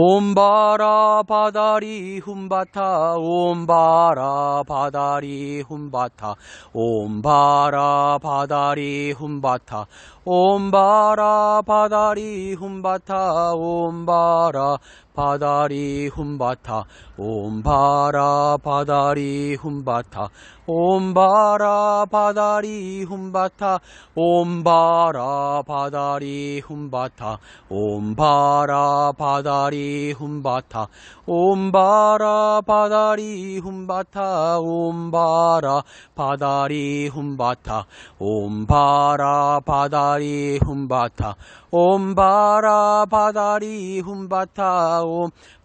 옴바라 바다리 훔바타 옴바라 바다리 훔바타 옴바라 바다리 훔바타 옴바라 바다리 훔바타 옴바라 바다리 훔바타 옴바라 바다리 훔바타 옴바라 바다리 훔바타 옴바라 바다리 훔바타 옴바라 바다리 훔바타. 옴바라 바다리 훔바타 옴바라 바다리 훔바타. 옴바라 바다리 훔바타. 옴바라 바다리 훔바타.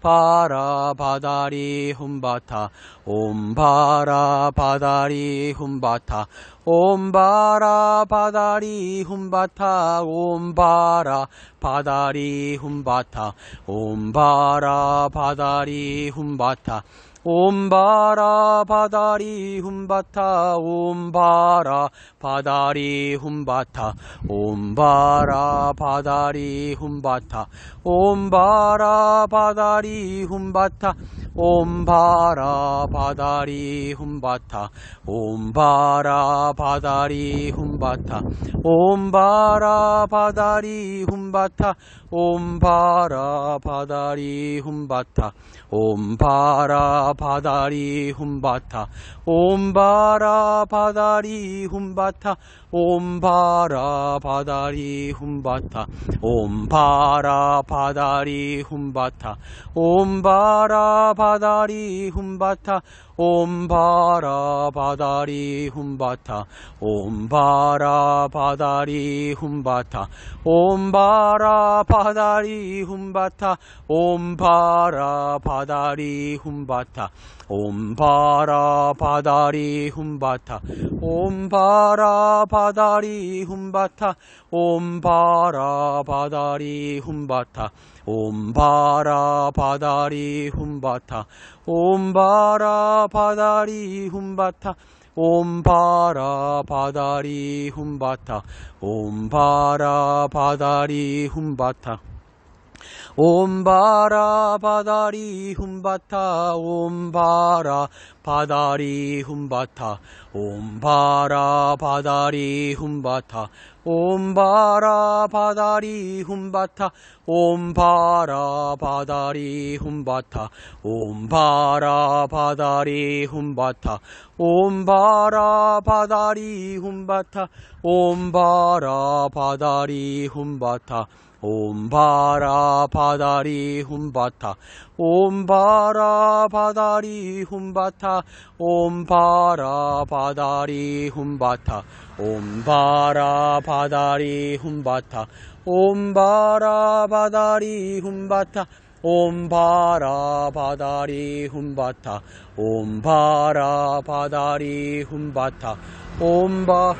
옴바라 바다리 훔바타. 옴바라 바다리 훔바타. 옴바라 바다리 훔바타. 옴바라 바다리 훔바타. 옴 바라 바다리 훔바타 옴바라 바다리 훔바타 옴바라 바다리 훔바타 옴바라 바다리 훔바타 옴바라 바다리 훔바타 옴바라 바다리 훔바타 옴바라 바다리 훔바타 옴바라 바다리 훔바타 옴바라 바다리 훔바타 옴바라 바다리 훔바타 옴바라 바다리 훔바타 옴바라 바다리 훔바타 옴바라 바다리 훔바타 옴바라 바다리 훔바타 옴바라 바다리 훔바타 옴바라 바다리 훔바타 옴바라 바다리 훔바타 옴바라 바다리 훔바타 옴바라 바다리 훔바타 옴바라 바다리 훔바타 옴바라 바다리 훔바타 옴바라 바다리 훔바타 옴바라 바다리 훔바타 옴바라 바다리 훔바타 옴바라 바다리 훔바타 옴바라 바다리 훔바타 옴바라 바다리 훔바타 옴바라 바다리 훔바타 옴바라 바다리 훔바타 옴바라 바다리 훔바타 옴바라 바다리 훔바타 옴바라 바다리 훔바타 옴바라 바다리 훔바타 옴바라 바다리 훔바타 옴바라 바다리 훔바타 옴바라 바다리 훔바타 옴바라 바다리 훔바타 옴바라 바다리 훔바타 옴바라 바다리 훔바타 옴바라 바다리 훔바타 옴바